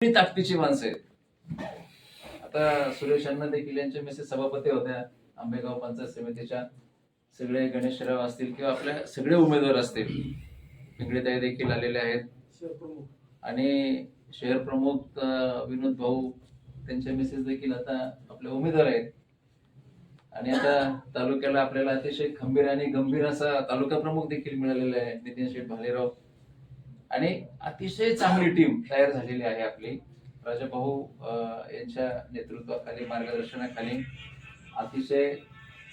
ताकदीची माणसं आहेत? आता सुरेश अण्णा देखील यांच्या मिसेस सभापती होत्या. आंबेगाव पंचायत समितीच्या सगळे गणेशराव असतील किंवा आपल्या सगळे उमेदवार असतील. पिंगळेताई देखील आलेले आहेत. आणि शहर प्रमुख विनोद भाऊ त्यांच्या मिसेस देखील आता आपले उमेदवार आहेत. आणि आता तालुक्याला आपल्याला अतिशय खंबीर आणि गंभीर असा तालुका प्रमुख देखील मिळालेला आहे. नितीन शेठ भालेराव. आणि अतिशय चांगली टीम तयार झालेली आहे आपली. राजाभाऊ यांच्या नेतृत्वाखाली मार्गदर्शनाखाली अतिशय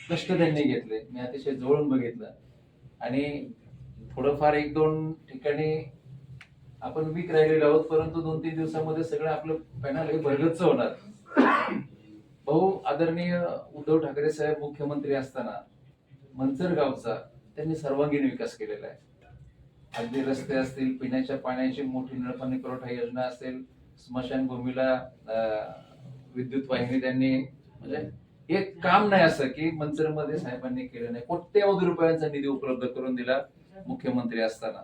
कष्ट त्यांनी घेतले. मी अतिशय जवळून बघितलं. आणि थोडंफार एक दोन ठिकाणी आपण वीक राहिलेलो आहोत परंतु दोन तीन दिवसामध्ये सगळं आपलं पॅनल हे भरगच्च होणार. भाऊ आदरणीय उद्धव ठाकरे साहेब मुख्यमंत्री असताना मंचर गावचा त्यांनी सर्वांगीण विकास केलेला आहे. अगदी रस्ते असतील पिण्याच्या पाण्याची मोठी नळपाणी पुरवठा योजना असेल स्मशानभूमीला विद्युत वाहिनी त्यांनी म्हणजे एक काम नाही असं की मंचरमध्ये साहेबांनी केलं नाही. कोट्यवधी रुपयांचा निधी उपलब्ध करून दिला मुख्यमंत्री असताना.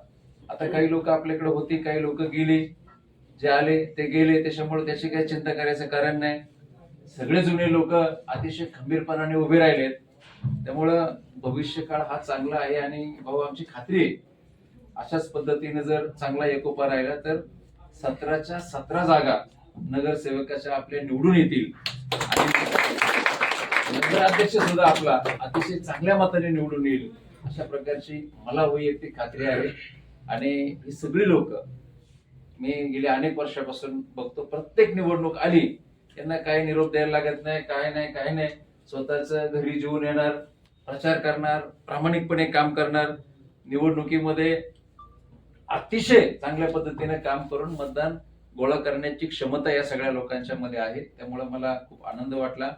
आता काही लोक आपल्याकडे होती काही लोक गेली. जे आले ते गेले. त्याच्यामुळे त्याची काही चिंता करायचं कारण नाही. सगळे जुने लोक अतिशय खंबीरपणाने उभे राहिलेत. त्यामुळं भविष्य काळ हा चांगला आहे आणि भाऊ आमची खात्री आहे. अशाच पद्धतीने जर चांगला एकोपा राहिला तर सतराच्या सतरा जागा नगरसेवकाच्या आपल्या निवडून येतील. आणि नगराध्यक्ष सुद्धा आपला अतिशय चांगल्या मताने निवडून येईल अशा प्रकारची मला वैयक्तिक खात्री आहे. आणि ही सगळी लोक मी गेल्या अनेक वर्षापासून बघतो प्रत्येक निवडणूक आली त्यांना काही निरोप द्यायला लागत नाही काय नाही काय नाही. स्वतःच घरी जीवन येणार प्रचार करणार प्रामाणिकपणे काम करणार. निवडणुकीमध्ये अतिशय चांगल्या पद्धतीने काम करून मतदान गोळा करण्याची क्षमता या सगळ्या लोकांच्या मध्ये आहे. त्यामुळे मला खूप आनंद वाटला.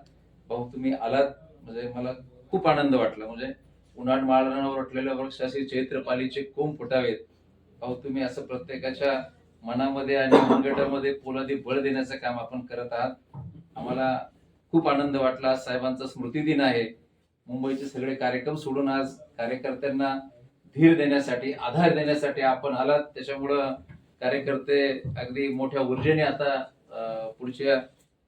भाऊ तुम्ही आलात. म्हणजे मला खूप आनंद वाटला. म्हणजे उन्हाळ माळरानावर उठलेल्या वृक्षाशी चैत्रपालीचे कोंब फुटावेत. भाऊ तुम्ही असं प्रत्येकाच्या मनामध्ये आणि मनगटामध्ये पोलादी बळ देण्याचं काम आपण करत आहात. आम्हाला खूप आनंद वाटला. आज साहेबांचा स्मृती दिन आहे. मुंबईचे सगळे कार्यक्रम सोडून आज कार्यकर्त्यांना धीर देण्यासाठी आधार देण्यासाठी आपण आलात. त्याच्यामुळं कार्यकर्ते अगदी मोठ्या ऊर्जेने आता पुढच्या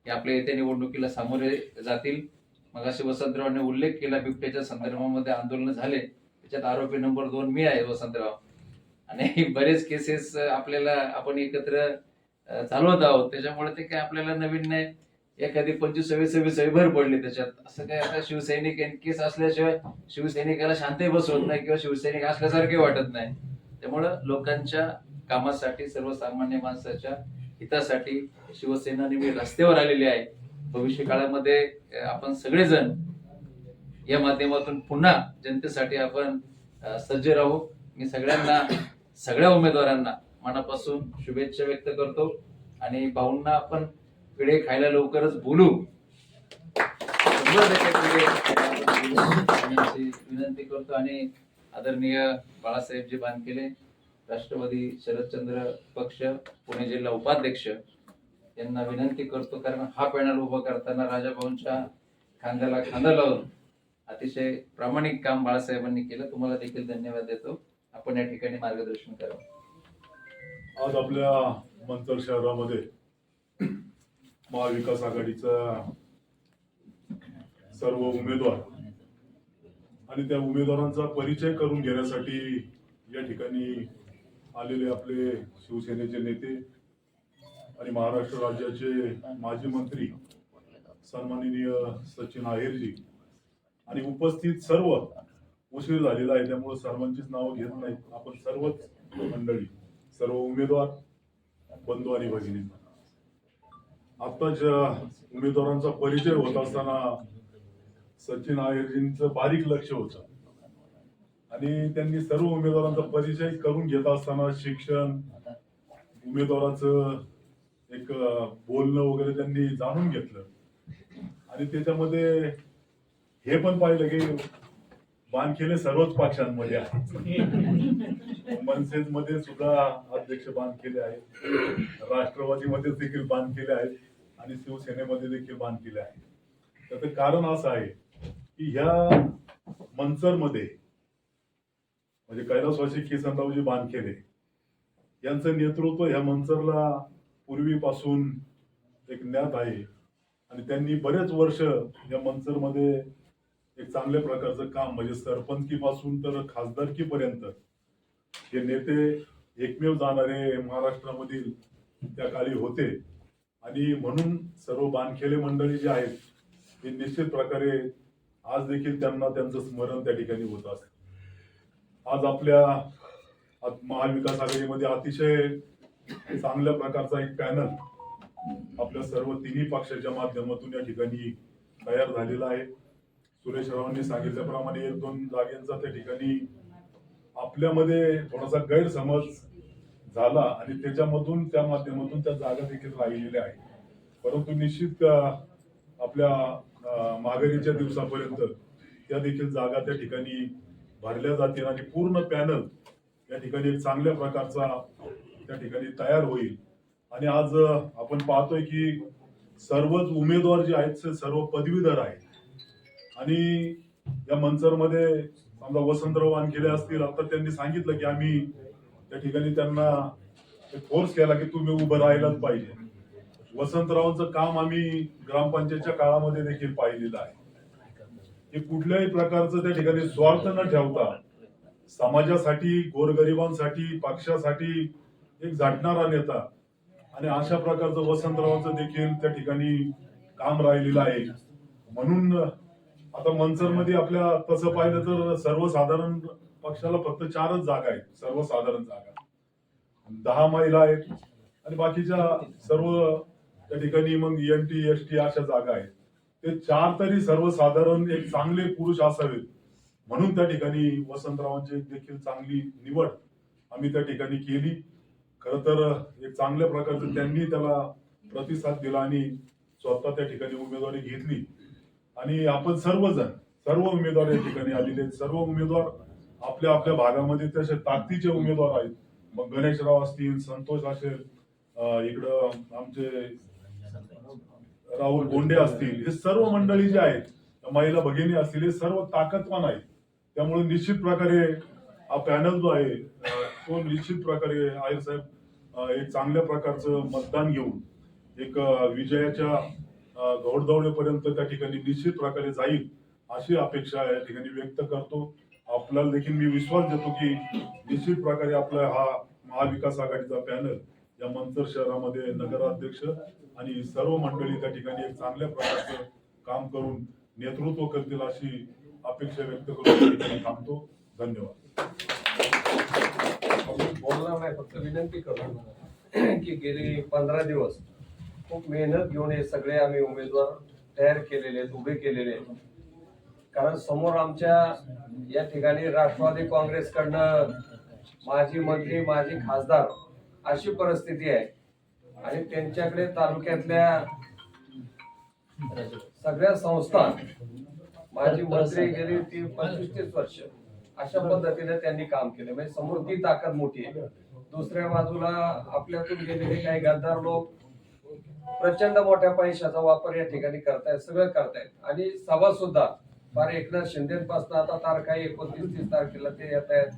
आपल्या येत्या निवडणुकीला सामोरे जातील. मग असे वसंतरावांनी उल्लेख केला बिबट्याच्या संदर्भामध्ये आंदोलन झाले. त्याच्यात आरोपी नंबर दोन मी आहे वसंतराव. आणि बरेच केसेस आपल्याला आपण एकत्र चालवत आहोत. त्याच्यामुळे ते काय आपल्याला नवीन नाही. एखादी पंचवीसावी सव्वीसावी भर पडली त्याच्यात. असं काय आता शिवसैनिक केस असल्याशिवाय शिवसैनिकाला शांतही बसवत नाही किंवा शिवसैनिक असल्यासारखे वाटत नाही. त्यामुळं लोकांच्या कामासाठी सर्वसामान्य माणसाच्या हितासाठी शिवसेना नेहमी रस्त्यावर आलेली आहे. भविष्य काळामध्ये आपण सगळेजण या माध्यमातून पुन्हा जनतेसाठी आपण सज्ज राहू. मी सगळ्यांना सगळ्या उमेदवारांना मनापासून शुभेच्छा व्यक्त करतो. आणि भाऊंना आपण पिढे खायला लवकरच बोलू. विनंती करतो आणि आदरणीय बाळासाहेबजी बांधकेले राष्ट्रवादी शरदचंद्र पक्ष पुणे जिल्हा उपाध्यक्ष यांना विनंती करतो कारण हा पॅनल उभा करताना राजाभाऊंच्या खांद्याला खांदा लावून अतिशय प्रामाणिक काम बाळासाहेबांनी केलं. तुम्हाला देखील धन्यवाद देतो. आपण या ठिकाणी मार्गदर्शन करावं आज आपल्या मंतर शहरामध्ये महाविकास आघाडीचा सर्व उमेदवार आणि त्या उमेदवारांचा परिचय करून घेण्यासाठी या ठिकाणी आलेले आपले शिवसेनेचे नेते आणि महाराष्ट्र राज्याचे माजी मंत्री सन्माननीय सचिन आहेरजी आणि उपस्थित सर्व उशीर झालेला आहे त्यामुळे सर्वांचीच नावं घेत नाहीत. आपण सर्वच मंडळी सर्व उमेदवार बंधू आणि भगिनी. आताच उमेदवारांचा परिचय होत असताना सचिन आयर्जींचं बारीक लक्ष होतं. आणि त्यांनी सर्व उमेदवारांचा परिचय करून घेत असताना शिक्षण उमेदवाराचं एक बोलणं वगैरे त्यांनी जाणून घेतलं. आणि त्याच्यामध्ये हे पण पाहिलं की बानखेले सर्वच पक्षांमध्ये आहे मनसेजमध्ये सुद्धा अध्यक्ष बांधकेले आहेत. राष्ट्रवादीमध्ये देखील बांधकेले आहेत. आणि शिवसेनेमध्ये देखील बांधलेले आहे त्याचं कारण असं आहे की ह्या मनसरमध्ये म्हणजे कैलासवासी किसनरावजी बांधकेले यांचं नेतृत्व ह्या मनसरला पूर्वीपासून एक ज्ञात आहे. आणि त्यांनी बरेच वर्ष या मंचरमध्ये एक चांगल्या प्रकारचं काम म्हणजे सरपंचकीपासून तर खासदारकीपर्यंत हे नेते एकमेव जाणारे महाराष्ट्रामधील त्या काळी होते. आणि म्हणून सर्व बानखेले मंडळी जे आहेत ते निश्चित प्रकारे आज देखील त्यांना त्यांचं स्मरण त्या ठिकाणी होत असत. आज आपल्या महाविकास आघाडीमध्ये अतिशय चांगल्या प्रकारचा एक पॅनल आपल्या सर्व तिन्ही पक्षाच्या माध्यमातून या ठिकाणी तयार झालेला आहे. सुरेश रावांनी सांगितल्याप्रमाणे एक दोन जागेंचा त्या ठिकाणी आपल्यामध्ये थोडासा गैरसमज झाला आणि त्याच्यामधून त्या माध्यमातून त्या जागा देखील राहिलेल्या आहेत. परंतु निश्चित आपल्या माघारीच्या दिवसापर्यंत त्या देखील जागा त्या ठिकाणी भरल्या जातील आणि पूर्ण पॅनल या ठिकाणी एक चांगल्या प्रकारचा त्या ठिकाणी तयार होईल. आणि आज आपण पाहतोय की सर्वच उमेदवार जे आहेत ते सर्व पदवीधर आहेत. आणि या मंचरमध्ये समजा वसंतराव वानखेडे असतील आता त्यांनी सांगितलं की आम्ही त्या ठिकाणी त्यांना फोर्स केला की तुम्ही उभं राहायलाच पाहिजे. वसंतरावांचं काम आम्ही ग्रामपंचायतच्या काळामध्ये देखील पाहिलेलं आहे. हे कुठल्याही प्रकारचं त्या ठिकाणी स्वार्थ न ठेवता समाजासाठी गोरगरिबांसाठी पक्षासाठी एक झटणारा नेता आणि अशा प्रकारचं वसंतरावांचं देखील त्या ठिकाणी काम राहिलेलं आहे. म्हणून आता मनसरमध्ये आपल्या तसं पाहिलं तर सर्वसाधारण पक्षाला फक्त चारच जागा आहेत सर्वसाधारण जागा. दहा महिला आहेत आणि बाकीच्या सर्व त्या ठिकाणी मग एन टी एस टी अशा जागा आहेत. ते चार तरी सर्वसाधारण एक चांगले पुरुष असावेत. म्हणून त्या ठिकाणी वसंतरावांची देखील चांगली निवड आम्ही त्या ठिकाणी केली. खर तर एक चांगल्या प्रकारचं त्यांनी त्याला प्रतिसाद दिला आणि स्वतः त्या ठिकाणी उमेदवारी घेतली. आणि आपण सर्वजण सर्व उमेदवार या ठिकाणी आलेले आहेत. सर्व उमेदवार आपल्या आपल्या भागामध्ये तसे ताकदीचे उमेदवार आहेत. मग गणेशराव असतील संतोष असेल इकडं आमचे राहुल गोंडे असतील हे सर्व मंडळी जे आहेत महिला भगिनी असतील हे सर्व ताकदवान आहेत. त्यामुळे निश्चित प्रकारे हा पॅनल जो आहे तो निश्चित प्रकारे आयर साहेब एक चांगल्या प्रकारचं मतदान घेऊन एक विजयाच्या अं, घोडदौडेपर्यंत त्या ठिकाणी निश्चित प्रकारे जाईल अशी अपेक्षा या ठिकाणी व्यक्त करतो. आपल्याला देखील मी विश्वास देतो की निश्चित प्रकारे आपला हा महाविकास आघाडीचा पॅनल या मंचर शहरामध्ये नगराध्यक्ष आणि सर्व मंडळी त्या ठिकाणी एक चांगल्या प्रकारचं काम करून नेतृत्व करतील अशी अपेक्षा व्यक्त करून थांबतो. धन्यवाद. बोलणार नाही फक्त विनंती करणार की गेले पंधरा दिवस खूप मेहनत घेऊन हे सगळे आम्ही उमेदवार तयार केलेले आहेत उभे केलेले आहेत. कारण समोर आमच्या या ठिकाणी राष्ट्रवादी काँग्रेसकडनं माजी मंत्री माजी खासदार अशी परिस्थिती आहे. आणि त्यांच्याकडे तालुक्यातल्या सगळ्या संस्था माझी मंत्री गेली ती पंचवीस तीस वर्ष अशा पद्धतीने त्यांनी काम केले. म्हणजे समोर ती ताकद मोठी आहे. दुसऱ्या बाजूला आपल्यातून गेलेले काही गद्दार लोक प्रचंड मोठ्या पैशाचा वापर या ठिकाणी करतायत सगळं करतायत. आणि सभा सुद्धा फार एकनाथ शिंदेपासून आता तारखा एकोणतीस तीस तारखेला ते येत आहेत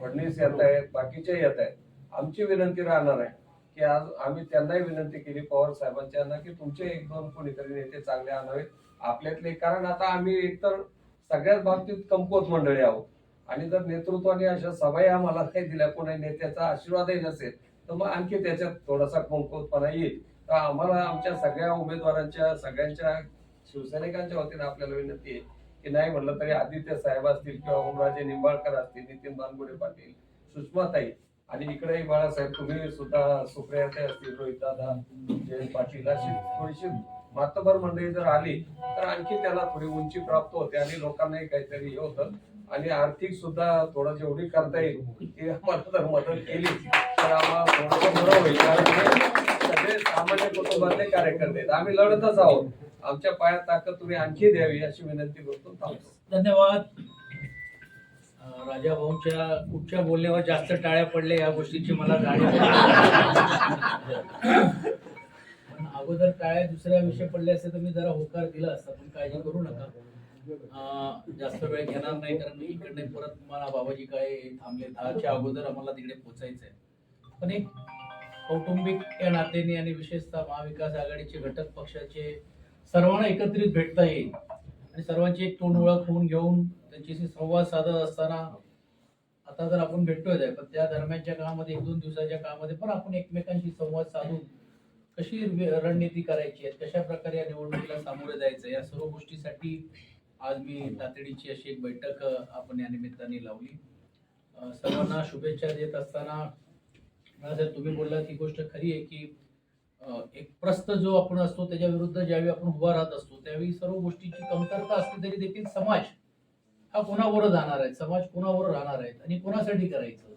फडणवीस येत आहेत बाकीचे येत आहेत. आमची विनंती राहणार आहे की आज आम्ही त्यांनाही विनंती केली पवार साहेबांच्यांना की तुमचे एक दोन कोणीतरी नेते चांगले आणावेत. आपल्यातले कारण आता आम्ही एकतर सगळ्याच बाबतीत कमकुवत मंडळी आहोत. आणि जर नेतृत्वाने अशा सभाही आम्हाला काही दिल्या कोणी नेत्याचा आशीर्वादही नसेल तर मग आणखी त्याच्यात थोडासा कमकुवतपणा येईल. तर आम्हाला आमच्या सगळ्या उमेदवारांच्या सगळ्यांच्या शिवसैनिकांच्या वतीने आपल्याला विनंती आहे की नाही म्हणलं तरी आदित्य साहेब असतील किंवा ओमराजे निंबाळकर असतील नितीन बानगुडे पाटील सुषमाताई आणि इकडेही बाळासाहेब तुम्ही सुद्धा सुप्रियाचे असतील रोहित दादा जयंत पाटील अशी थोडीशी मातबर मंडळी जर आली तर आणखी त्याला थोडी उंची प्राप्त होते आणि लोकांनाही काहीतरी हे होतं. आणि आर्थिक सुद्धा थोडं जेवढी करता येईल ती आम्हाला जर मदत केली तर आम्हाला थोडंसं बरं होईल. कारण सगळे सामान्य कुटुंबातले कार्यकर्ते आम्ही लढतच आहोत. आमच्या पायात ताकद तुम्ही आणखी द्यावी अशी विनंती करतो. धन्यवाद. राजा भाऊंच्या कुठच्या बोलण्यावर जास्त टाळ्या पडल्या या गोष्टीची मला जाणीव अगोदर टाळ्या दुसऱ्या विषय पडले असते तर मी जरा होकार दिला असता पण काळजी करू नका. जास्त वेळ घेणार नाही कारण मी इकडे परत मला बाबाजी काय थांबले दहाच्या अगोदर आम्हाला तिकडे पोचायचं आहे पण एक कौटुंबिक या नात्याने आणि विशेषतः महाविकास आघाडीचे घटक पक्षाचे सर्वांना एकत्रित भेटता येईल. आणि सर्वांची एक तोंड ओळख होऊन घेऊन त्यांच्याशी संवाद साधत असताना आता जर आपण भेटतोय आहे, पण त्या दरम्यानच्या काळामध्ये एक दोन दिवसाच्या काळामध्ये पण आपण एकमेकांशी संवाद साधून कशी रणनीती करायची आहे कशा प्रकारे या निवडणुकीला सामोरे जायचं या सर्व गोष्टीसाठी आज मी तातडीची अशी एक बैठक आपण या निमित्ताने लावली. सर्वांना शुभेच्छा देत असताना तुम्ही बोललात ही गोष्ट खरी आहे की एक प्रस्त जो आपण असतो त्याच्या विरुद्ध ज्यावेळी आपण उभा राहत असतो त्यावेळी सर्व गोष्टीची कमतरता असली तरी देखील समाज हा कोणावर जाणार आहे? समाज कोणावर राहणार आहेत आणि कोणासाठी करायचं?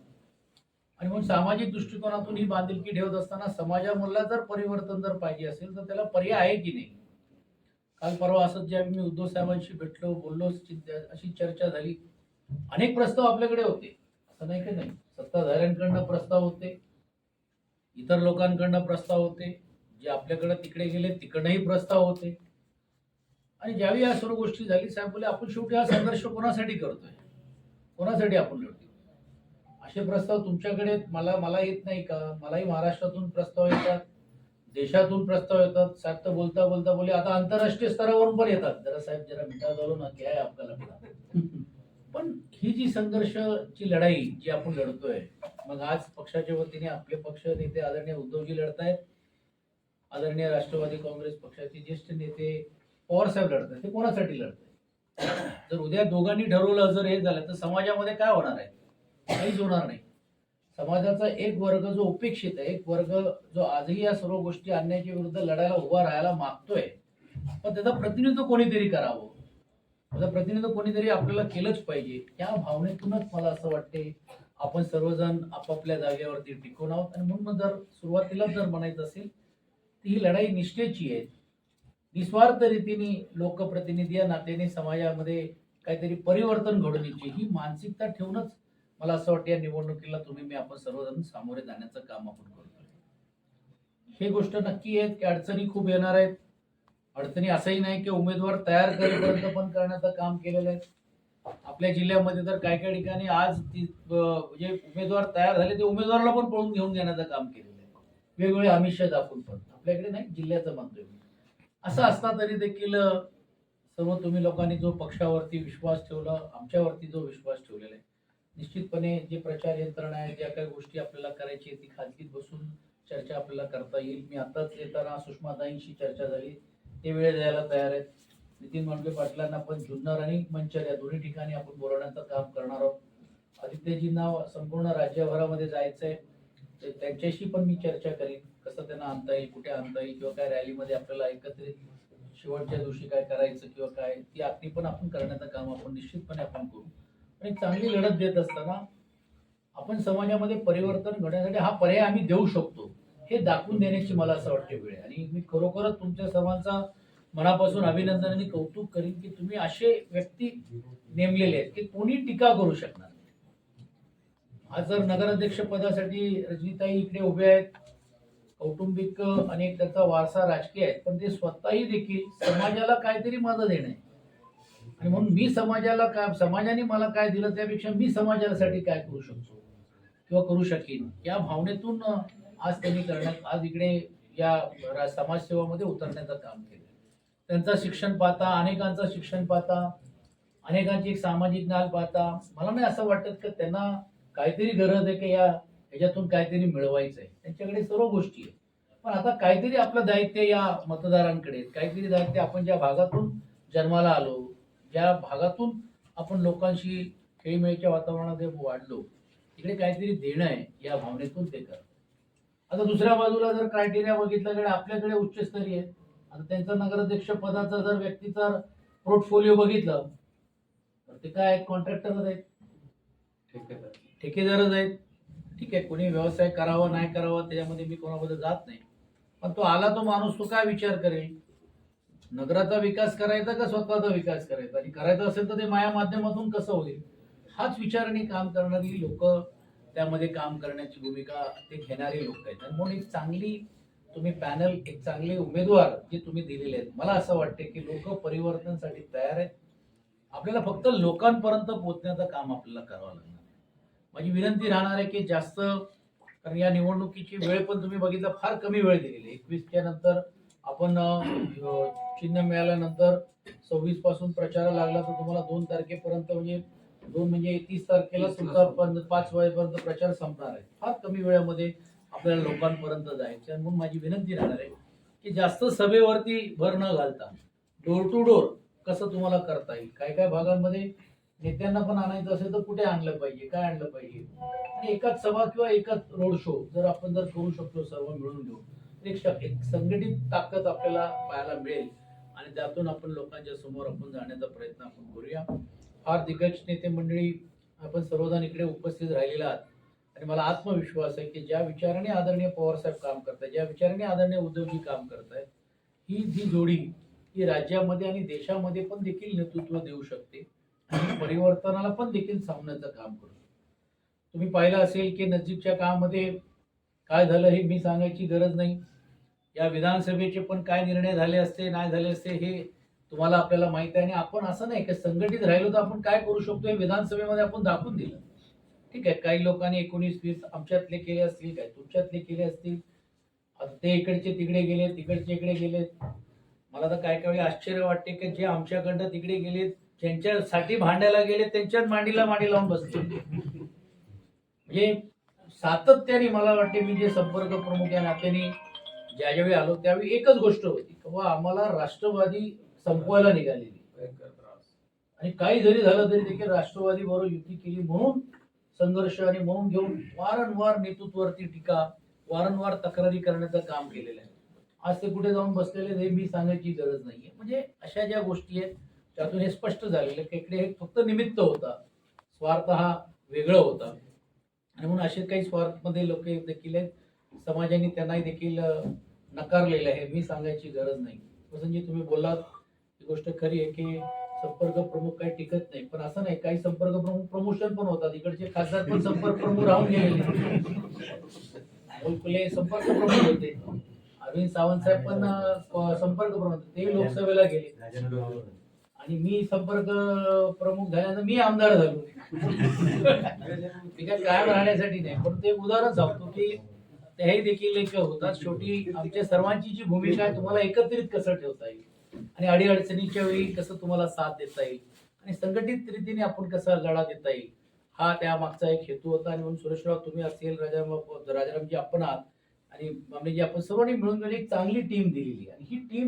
आणि म्हणून सामाजिक दृष्टिकोनातून ही बांधिलकी ठेवत असताना समाजामधला जर परिवर्तन जर पाहिजे असेल तर त्याला पर्याय आहे की नाही? काल परवा असंच ज्यावेळी मी उद्धव साहेबांशी भेटलो बोललो अशी चर्चा झाली. अनेक प्रस्ताव आपल्याकडे होते. असं नाही की नाही? सत्ताधाऱ्यांकडनं प्रस्ताव होते. इतर लोकांकडनं प्रस्ताव होते जे आपल्याकडं तिकडे गेले तिकडनंही प्रस्ताव होते. आणि ज्यावेळी या सर्व गोष्टी झाली साहेब बोले आपण शेवटी हा संघर्ष कोणासाठी करतोय? कोणासाठी आपण लढतो असे प्रस्ताव तुमच्याकडे मला मला येत नाही का? मलाही महाराष्ट्रातून प्रस्ताव येतात देशातून प्रस्ताव येतात. साहेब तर बोलता बोलता बोले आता आंतरराष्ट्रीय स्तरावरून पण येतात. जरा साहेब जरा मिठा झालो ना क्या आहे पण ही जी संघर्षची लढाई जी आपण लढतोय मग आज पक्षाच्या वतीने आपले पक्ष नेते आदरणीय उद्धवजी लढतायत. आदरणीय राष्ट्रवादी काँग्रेस पक्षाचे ज्येष्ठ नेते पवार साहेब ते कोणासाठी लढतात जर उद्या दोघांनी ठरवलं जर हे झालं तर समाजामध्ये काय होणार आहे? काहीच होणार नाही. समाजाचा एक वर्ग जो उपेक्षित आहे एक वर्ग जो आजही या सर्व गोष्टी आणण्याच्या विरुद्ध लढायला उभा राहायला मागतोय पण त्याचं प्रतिनिधित्व कोणीतरी करावं? त्याचं प्रतिनिधित्व कोणीतरी आपल्याला केलंच पाहिजे. त्या भावनेतूनच मला असं वाटते आपण सर्वजण आपापल्या जागेवरती टिकून आहोत. आणि म्हणून जर सुरुवातीला जर म्हणायचं असेल तर ही लढाई निष्ठेची आहे. निस्वार्थ रीतीने लोकप्रतिनिधी या नात्याने समाजामध्ये काहीतरी परिवर्तन घडवण्याची ही मानसिकता ठेवूनच मला असं वाटतं या निवडणुकीला तुम्ही मी आपण सर्वजण सामोरे जाण्याचं काम आपण करतो हे गोष्ट नक्की आहेत की अडचणी खूप येणार आहेत. अडचणी असंही नाही की उमेदवार तयार करेपर्यंत पण करण्याचं काम केलेलं आहे. आपल्या जिल्ह्यामध्ये तर काय काय ठिकाणी आज ती जे उमेदवार तयार झाले ते उमेदवाराला पण पळून घेऊन घेण्याचं काम केलेलं आहे. वेगवेगळे आमिष दाखवून पण. आपल्याकडे नाही जिल्ह्याचं म्हणतोय असं असता तरी देखील सर्व तुम्ही लोकांनी जो पक्षावरती विश्वास ठेवला आमच्यावरती जो विश्वास ठेवलेला आहे निश्चितपणे जे प्रचार यंत्रणा आहे ज्या काही गोष्टी आपल्याला करायची आहे ती खाजगीत बसून चर्चा आपल्याला करता येईल. मी आताच येताना सुषमाताईंशी चर्चा झाली. ते वेळ द्यायला तयार आहेत? नितीन मांडवे पाटलांना आपण जुन्नर आणि मंचर या दोन्ही ठिकाणी आपण बोलवण्याचं काम करणार आहोत. आदित्यजींना संपूर्ण राज्यभरामध्ये जायचंय. ते त्यांच्याशी पण मी चर्चा करीन. कसं त्यांना आणता येईल कुठे आणता येईल किंवा काय रॅलीमध्ये आपल्याला एकत्रित शेवटच्या दिवशी काय करायचं किंवा काय ती आखणी पण आपण करण्याचं काम आपण निश्चितपणे आपण करू. आणि चांगली लढत देत असताना आपण समाजामध्ये परिवर्तन घडण्यासाठी हा पर्याय आम्ही देऊ शकतो. हे दाखवून देण्याची मला असं वाटते वेळ आणि मी खरोखरच तुमच्या सर्वांचा मनापासून अभिनंदन आणि कौतुक करीन की तुम्ही असे व्यक्ती नेमलेले आहेत की कोणी टीका करू शकणार नाही. आज जर नगराध्यक्ष पदासाठी रजनीताई इकडे उभे आहेत कौटुंबिक अनेक त्यांचा वारसा राजकीय आहेत पण ते स्वतःही देखील समाजाला काहीतरी मदत देणं. आहे आणि म्हणून मी समाजाला काय समाजाने मला काय दिलं त्यापेक्षा मी समाजासाठी काय करू शकतो किंवा करू शकेन या भावनेतून आज त्यांनी करण्यात आज इकडे या रा- समाजसेवामध्ये उतरण्याचं काम केलं. त्यांचं शिक्षण पाहता अनेकांचं शिक्षण पाहता अनेकांची एक सामाजिक ज्ञान पाहता मला नाही असं वाटत की त्यांना काहीतरी गरज आहे की या ह्याच्यातून काहीतरी मिळवायचं आहे. त्यांच्याकडे सर्व गोष्टी आहेत. पण आता काहीतरी आपलं दायित्व या मतदारांकडे काहीतरी दायित्व आपण ज्या भागातून जन्माला आलो ज्या भागातून आपण लोकांशी खेळीमेळीच्या वातावरणात वाढलो तिकडे काहीतरी देणं आहे या भावनेतून ते करा आता दुसऱ्या बाजूला जर क्रायटेरिया बघितल्याकडे आपल्याकडे उच्चस्तरीय आहे आता त्यांचा नगराध्यक्ष पदाचा जर व्यक्तीचा पोर्टफोलिओ बघितलं तर ते काय कॉन्ट्रॅक्टरच आहेत. ठेकेदारच आहेत. ठीक आहे कोणी व्यवसाय करावा नाही करावा त्याच्यामध्ये मी कोणाबद्दल जात नाही. पण तो आला तो माणूस तो काय विचार करेल? नगराचा विकास करायचा का स्वतःचा विकास करायचा? आणि करायचा असेल तर ते माया माध्यमातून कसं होईल? हाच विचाराने काम करणारी लोक त्यामध्ये काम करण्याची भूमिका ते घेणारे लोक आहेत. आणि म्हणून एक चांगली तुम्ही पॅनल एक चांगले उमेदवार जे तुम्ही दिलेले आहेत मला असं वाटते की लोक परिवर्तनासाठी तयार आहेत. आपल्याला फक्त लोकांपर्यंत पोहोचण्याचं काम आपल्याला करावं लागणार माझी विनंती राहणार आहे की जास्त कारण या निवडणुकीची वेळ पण तुम्ही बघितलं फार कमी वेळ दिलेली एकवीसच्या नंतर आपण चिन्ह मिळाल्यानंतर सव्वीसपासून प्रचार लागला तर तुम्हाला दोन तारखेपर्यंत म्हणजे दोन म्हणजे तीस तारखेला तुमचा पाच वाजेपर्यंत प्रचार संपणार आहे. फार कमी वेळामध्ये आपल्याला लोकांपर्यंत जायचं. म्हणून माझी विनंती राहणार आहे की जास्त सभेवरती भर न घालता डोर टू डोर कसं तुम्हाला करता येईल? काय काय भागांमध्ये नेत्यांना पण आणायचं असेल तर कुठे आणलं पाहिजे? काय आणलं पाहिजे? आणि एकाच सभा किंवा एकाच रोड शो जर आपण जर करू शकतो सर्व मिळून तर एक एक संघटित ताकद आपल्याला पाहायला मिळेल. आणि त्यातून आपण लोकांच्या समोर आपण जाण्याचा प्रयत्न आपण करूया. फार दिग्गज नेते मंडळी आपण सर्वजण इकडे उपस्थित राहिलेला आहात. आणि मला आत्मविश्वास आहे की ज्या विचाराने आदरणीय पवारसाहेब काम करतायत ज्या विचाराने आदरणीय उद्धवजी काम करताय ही जी जोडी ही राज्यामध्ये आणि देशामध्ये पण देखील नेतृत्व देऊ शकते आणि परिवर्तनाला पण देखील सामन्याचं काम करू शकते. तुम्ही पाहिलं असेल की नजीकच्या काळामध्ये काय झालं हे मी सांगायची गरज नाही. या विधानसभेचे पण काय निर्णय झाले असते नाही झाले असते हे तुम्हाला आपल्याला माहिती आहे आणि आपण असं नाही की संघटित राहिलो तर आपण काय करू शकतो? हे विधानसभेमध्ये आपण दाखवून दिलं. ठीक आहे काही लोकांनी एकोणीस वीस आमच्यातले केले असतील काय तुमच्यातले केले असतील. ते इकडचे तिकडे गेले तिकडचे इकडे गेले मला तर काय काय वेळी आश्चर्य वाटते की जे आमच्याकडनं तिकडे गेले ज्यांच्यासाठी भांडायला गेले त्यांच्याच मांडीला मांडी लावून बसले म्हणजे सातत्याने मला वाटते मी जे संपर्क प्रमुख या नात्याने ज्या ज्यावेळी आलो त्यावेळी एकच गोष्ट होती की बुवा आम्हाला राष्ट्रवादी संपवायला निघालेली. भयंकर आणि काही जरी झालं तरी देखील राष्ट्रवादी बरोबर युती केली म्हणून संघर्ष आणि म्हणून घेऊन वारंवार नेतृत्वावरती टीका वारंवार तक्रारी करण्याचं काम केलेलं आहे. आज ते कुठे जाऊन बसलेले हे मी सांगायची गरज नाहीये. म्हणजे अशा ज्या गोष्टी आहेत त्यातून हे स्पष्ट झालेलं आहे की इकडे हे फक्त निमित्त होता. स्वार्थ हा वेगळा होता. आणि म्हणून असे काही स्वार्थमध्ये लोक देखील आहेत. समाजाने त्यांनाही देखील नकारलेलं आहे. मी सांगायची गरज नाही. संजय तुम्ही बोललात. ही गोष्ट खरी आहे की संपर्क प्रमुख काही टिकत नाही. पण असं नाही काही संपर्क प्रमुख प्रमोशन पण होतात. इकडचे खासदार पण संपर्क प्रमुख राहून गेलेले फुले संपर्क प्रमुख होते. अरविंद सावंत साहेब पण संपर्क प्रमुख होते. ते लोकसभेला गेले. आणि मी संपर्क प्रमुख झाल्यानंतर मी आमदार झालो. मी काय कायम राहण्यासाठी नाही. पण ते उदाहरण सांगतो की तेही देखील एक होतात. शेवटी आमच्या सर्वांची जी भूमिका आहे तुम्हाला एकत्रित कसं ठेवता येईल? आणि अडीअडचणीच्या वेळी कसं तुम्हाला साथ देता येईल? आणि संघटित रीतीने आपण कसा लढा देता येईल? हा त्या मागचा एक हेतू होता. आणि म्हणून सुरेशराव तुम्ही असेल राजाराम राजारामजी आपण आहात. आणि मामलेजी आपण सर्वांनी मिळून मिळून एक चांगली टीम दिलेली आणि ही टीम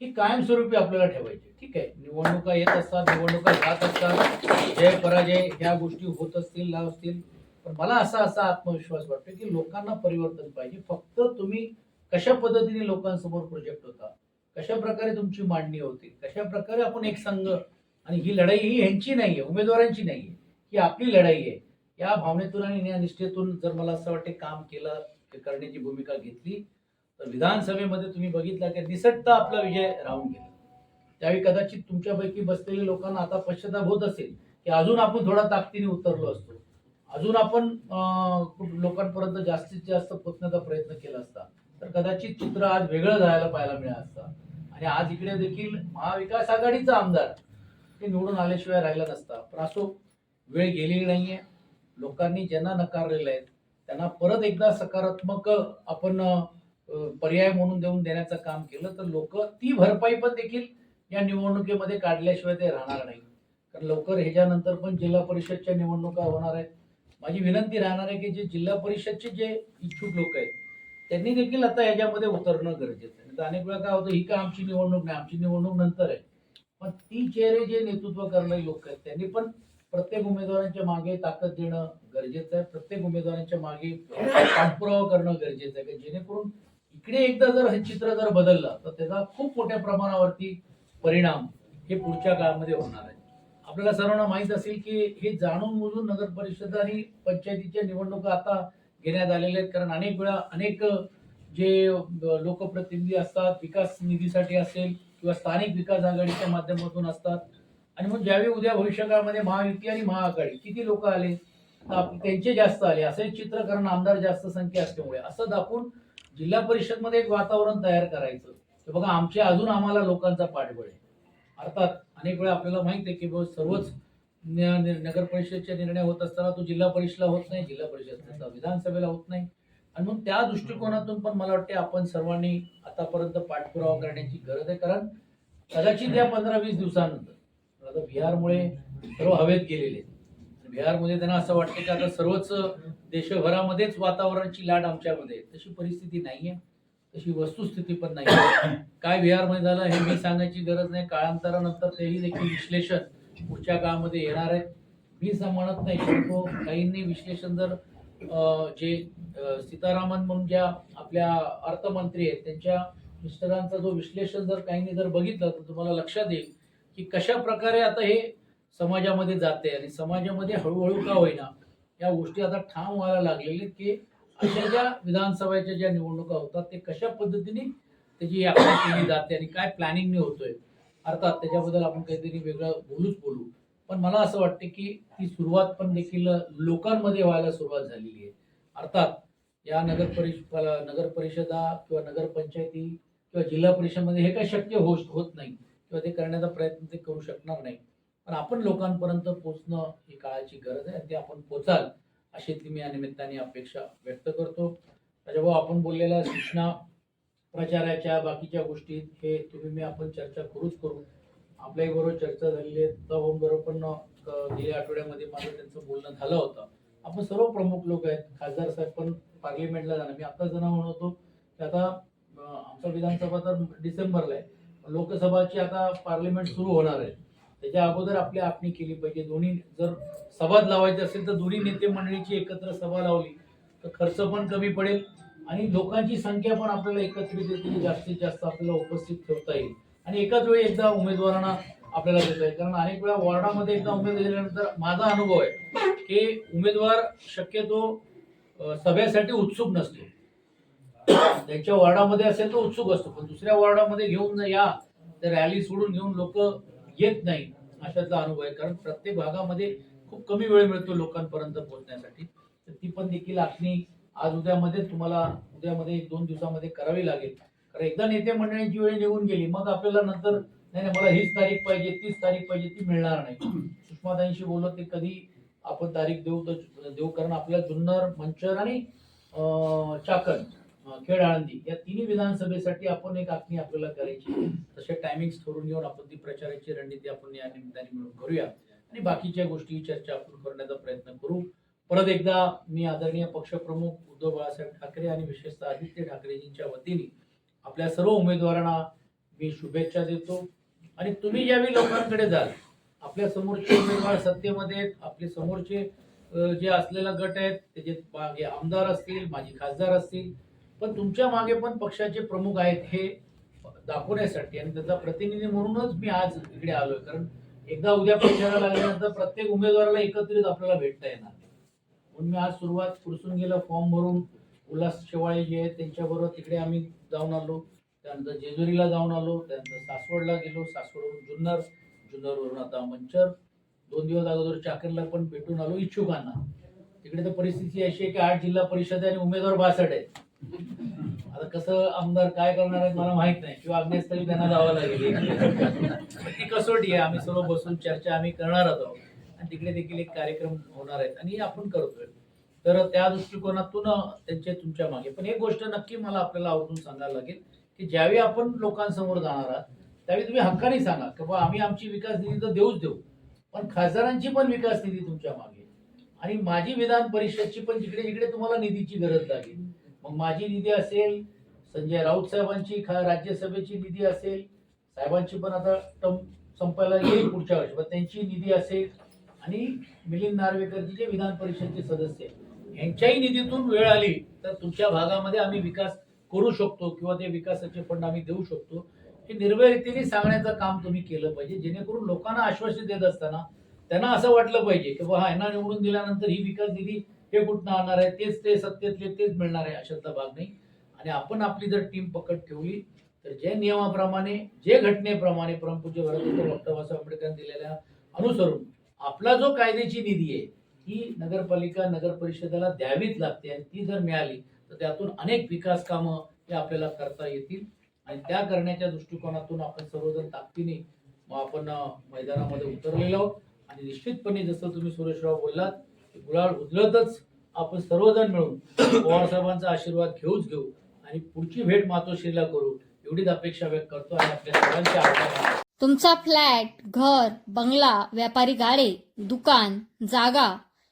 ही कायमस्वरूपी आपल्याला ठेवायची ठीक आहे? निवडणुका येत असतात निवडणुका जात असतात. जय पराजय ह्या गोष्टी होत असतील ना असतील. पण मला असा असा आत्मविश्वास वाटतो की लोकांना परिवर्तन पाहिजे. फक्त तुम्ही कशा पद्धतीने लोकांसमोर प्रोजेक्ट होता कशा प्रकारे तुमची मांडणी होती? कशा प्रकारे आपण एक संघ आणि ही लढाई ही ह्यांची नाहीये उमेदवारांची नाही आहे ही आपली लढाई आहे. या भावनेतून आणि या निष्ठेतून जर मला असं वाटते काम केलं करण्याची भूमिका घेतली तर विधानसभेमध्ये तुम्ही बघितला की निसटता आपला विजय राहून गेला. त्यावेळी कदाचित तुमच्यापैकी बसलेल्या लोकांना आता पश्चाताप होत असेल की अजून आपण थोडा ताकदीने उतरलो असतो. अजून आपण लोकांपर्यंत जास्तीत जास्त पोचण्याचा प्रयत्न केला असता. तर कदाचित चित्र आज वेगळं जायला पाहायला मिळालं असतं. आणि आज इकडे देखील महाविकास आघाडीचा आमदार ते निवडून आल्याशिवाय राहिला नसता. पण असो वेळ गेलेली नाहीये. लोकांनी ज्यांना नकारलेलं आहे त्यांना परत एकदा सकारात्मक आपण पर्याय म्हणून देऊन देण्याचं काम केलं तर लोक ती भरपाई पण देखील या निवडणुकीमध्ये काढल्याशिवाय ते राहणार नाही. कारण लवकर ह्याच्यानंतर पण जिल्हा परिषदच्या निवडणुका होणार आहेत. माझी विनंती राहणार आहे की जे जिल्हा परिषदचे जे इच्छुक लोक आहेत त्यांनी देखील आता ह्याच्यामध्ये उतरणं गरजेचं आहे. तर अनेक वेळा काय होतं ही काय आमची निवडणूक नाही आमची निवडणूक नंतर आहे. पण ती चेहरे जे नेतृत्व करणं लोक आहेत त्यांनी पण प्रत्येक उमेदवारांच्या मागे ताकद देणं गरजेचं आहे. प्रत्येक उमेदवारांच्या मागे पाठपुरावा करणं गरजेचं आहे जेणेकरून इकडे एकदा जर हे चित्र जर बदललं तर त्याचा खूप मोठ्या प्रमाणावरती परिणाम हे पुढच्या काळामध्ये होणार आहे. आपल्याला सर्वांना माहीत असेल की हे जाणून बुजून नगर परिषद आणि पंचायतीच्या निवडणुका आता घेण्यात आलेल्या आहेत कारण अनेक वेळा अनेक जे लोकप्रतिनिधी असतात विकास निधीसाठी असेल किंवा स्थानिक विकास आघाडीच्या माध्यमातून असतात. आणि मग ज्यावेळी उद्या भविष्यकाळामध्ये महायुती आणि महाआघाडी किती लोक आले? त्यांचे जास्त आले. असे चित्र कारण आमदार जास्त संख्या असल्यामुळे. असं दाखवून जिल्हा परिषदमध्ये एक वातावरण तयार करायचं. की बघा आमचे अजून आम्हाला लोकांचा पाठबळ आहे. अर्थात अनेक वेळा आपल्याला माहीत आहे की बुवा सर्वच नगर परिषदचे निर्णय होत असताना तो जिल्हा परिषदला होत नाही जिल्हा परिषद विधानसभेला होत नाही. आणि मग त्या दृष्टिकोनातून पण मला वाटते आपण सर्वांनी आतापर्यंत पाठपुरावा करण्याची गरज आहे. कारण कदाचित या पंधरा वीस दिवसानंतर आता बिहारमुळे सर्व हवेत गेलेले बिहारमध्ये त्यांना असं वाटतं की आता सर्वच देशभरामध्येच वातावरणाची लाट आमच्यामध्ये तशी परिस्थिती नाही आहे तशी वस्तुस्थिती पण नाही काय बिहारमध्ये झालं हे मी सांगायची गरज नाही. काळांतरानंतर तेही देखील विश्लेषण पुढच्या काळामध्ये येणार आहे मी असं म्हणत नाही तो काहींनी विश्लेषण जर जे सीतारामन म्हणून ज्या आपल्या अर्थमंत्री आहेत त्यांच्या मिस्टरांचा जो विश्लेषण जर काहींनी जर बघितलं तर तुम्हाला लक्षात येईल की कशा प्रकारे आता हे समाजामध्ये जाते आणि समाजामध्ये हळूहळू का होईना या गोष्टी आता ठाम व्हायला लागलेल्या आहेत की अशा ज्या विधानसभेच्या ज्या निवडणुका होतात ते कशा पद्धतीने त्याची आखणी केली जाते आणि काय प्लॅनिंगने होतोय? अर्थात त्याच्याबद्दल आपण काहीतरी वेगळं बोलूच बोलू. पण मला असं वाटतं की ती सुरुवात पण देखील लोकांमध्ये व्हायला सुरुवात झालेली आहे. अर्थात या नगर परिष नगर परिषदा किंवा नगरपंचायती किंवा जिल्हा परिषदमध्ये हे काही शक्य होत होत नाही किंवा ते करण्याचा प्रयत्न ते करू शकणार नाही. पण आपण लोकांपर्यंत पोचणं ही काळाची गरज आहे आणि ते आपण पोचाल अशी ती मी या निमित्ताने अपेक्षा व्यक्त करतो. राजाभाऊ आपण बोललेल्या सूचना प्रचाराच्या बाकीच्या गोष्टी हे तुम्ही मी आपण चर्चा करूच करू. आपल्याही बरोबर चर्चा झालेली आहे. तवम बरोबर पण गेल्या आठवड्यामध्ये माझं त्यांचं बोलणं झालं होतं. आपण सर्व प्रमुख लोक आहेत. खासदार साहेब पण पार्लिमेंटला जाणार मी आता जण म्हणत होतो की आता आमचा विधानसभा तर डिसेंबरला आहे. लोकसभाची आता पार्लिमेंट सुरू होणार आहे. त्याच्या अगोदर आपली आखणी केली पाहिजे. दोन्ही जर सभा लावायची असेल तर दोन्ही नेते मंडळीची एकत्र सभा लावली तर खर्च पण कमी पडेल आणि लोकांची संख्या पण आपल्याला एकत्रित जास्तीत जास्त आपल्याला उपस्थित ठेवता येईल. आणि एकाच वेळी एकदा उमेदवारांना आपल्याला देता येईल कारण अनेक वेळा वॉर्डामध्ये एकदा उमेदवार दिल्यानंतर माझा अनुभव आहे की उमेदवार शक्यतो सभेसाठी उत्सुक नसतो. त्यांच्या वॉर्डामध्ये असेल तर उत्सुक असतो पण दुसऱ्या वॉर्डामध्ये घेऊन या तर रॅली सोडून घेऊन लोक येत नाही अशाचा अनुभव आहे. कारण प्रत्येक भागामध्ये खूप कमी वेळ मिळतो लोकांपर्यंत पोहोचण्यासाठी. तर ती पण देखील आखणी आज उद्यामध्ये तुम्हाला उद्यामध्ये एक दोन दिवसामध्ये करावी लागेल. कारण एकदा नेते मंडळींची वेळ निघून गेली मग आपल्याला नंतर नाही नाही मला हीच तारीख पाहिजे तीच तारीख पाहिजे ती मिळणार नाही. सुषमाताईंशी बोललो ते कधी आपण तारीख देऊ तर देऊ कारण आपल्या जुन्नर मंचर आणि चाकर चाकण खेड आळंदी या तिन्ही विधानसभेसाठी आपण एक आखणी आपल्याला करायची तसे टायमिंग्स ठरवून घेऊन आपण ती प्रचाराची रणनीती आपण या निमित्ताने मिळून करूया. आणि बाकीच्या गोष्टी चर्चा आपण करण्याचा प्रयत्न करू. परत एकदा मी आदरणीय पक्षप्रमुख उद्धव बाळासाहेब ठाकरे आणि विशेषतः आदित्य ठाकरेजींच्या वतीने आपल्या सर्व उमेदवारांना मी शुभेच्छा देतो. आणि तुम्ही ज्यावेळी लोकांकडे जाल आपल्या समोरचे उमेदवार सत्तेमध्ये आहेत आपले समोरचे जे असलेला गट आहेत त्याचे मागे आमदार असतील माजी खासदार असतील पण तुमच्या मागे पण पक्षाचे प्रमुख आहेत हे दाखवण्यासाठी आणि त्याचा प्रतिनिधी म्हणूनच मी आज इकडे आलोय. कारण एकदा उद्या प्रचाराला लागल्यानंतर प्रत्येक उमेदवाराला एकत्रित आपल्याला भेटता येणार म्हणून मी आज सुरुवात पुरसून गेलं फॉर्म भरून उल्हास शेवाळे जे आहेत त्यांच्याबरोबर तिकडे आम्ही जाऊन आलो. त्यानंतर जेजुरीला जाऊन आलो. त्यानंतर सासवडला गेलो. सासवडवरून जुन्नर जुन्नरवरून आता मंचर. दोन दिवस अगोदर चाकरला पण भेटून आलो इच्छुकांना. तिकडे तर परिस्थिती अशी आहे की आठ जिल्हा परिषद आणि उमेदवार बासट आहेत. आता कसं आमदार काय करणार आहेत मला माहीत नाही. किंवा अग्नेस्थळी त्यांना जावं लागेल. ती कसोटी आहे. आम्ही सर्व बसून चर्चा आम्ही करणार आहोत. आणि तिकडे देखील एक कार्यक्रम होणार आहेत आणि आपण करतोय. तर त्या दृष्टिकोनातून त्यांचे तुमच्या मागे. पण एक गोष्ट नक्की मला आपल्याला आवडून सांगायला लागेल की ज्यावेळी आपण लोकांसमोर जाणार आहात त्यावेळी तुम्ही हक्काने सांगा की बाबा आम्ही आमची विकास निधी तर देऊच देऊ पण खासदारांची पण विकास निधी तुमच्या मागे. आणि माझी विधान परिषदची पण जिकडे जिकडे तुम्हाला निधीची गरज लागेल मग माझी निधी असेल संजय राऊत साहेबांची खा राज्यसभेची निधी असेल साहेबांची पण आता टर्म संपायला येईल पुढच्या वर्षी पण त्यांची निधी असेल आणि मिलिंद नार्वेकरची जे विधान परिषदचे सदस्य आहेत यांच्याही निधीतून वेळ आली तर तुमच्या भागामध्ये आम्ही विकास करू शकतो किंवा ते विकासाचे फंड आम्ही देऊ शकतो. हे निर्भय रीतीने सांगण्याचं काम तुम्ही केलं पाहिजे. जेणेकरून लोकांना आश्वासन देत असताना त्यांना असं वाटलं पाहिजे की बाबा यांना निवडून दिल्यानंतर ही विकास निधी हे कुठनं आणणार आहे? तेच ते सत्तेतले तेच मिळणार आहे अशातला भाग नाही. आणि आपण आपली जर टीम पकड ठेवली तर जे नियमाप्रमाणे जे घटनेप्रमाणे परमपूज्य भारतरत्न डॉक्टर बाबासाहेब आंबेडकरांनी दिलेल्या अनुसरून आपला जो कायद्याची निधी आहे ही नगरपालिका नगर परिषदेला द्यावीच लागते आणि ती जर मिळाली तर त्यातून अनेक विकास कामं हे आपल्याला करता येतील. आणि त्या करण्याच्या दृष्टिकोनातून आपण सर्वजण ताकदीने आपण मैदानामध्ये उतरलेलो आहोत. आणि निश्चितपणे जसं तुम्ही सुरेशराव बोललात की गुलाल आपण सर्वजण मिळून पवारसाहेबांचा आशीर्वाद घेऊच घेऊ आणि पुढची भेट मातोश्रीला करू एवढीच अपेक्षा व्यक्त करतो आणि आपल्या सर्वांचे आभार तुमचा फ्लॅट घर बंगला व्यापारी गाडे दुकान जागा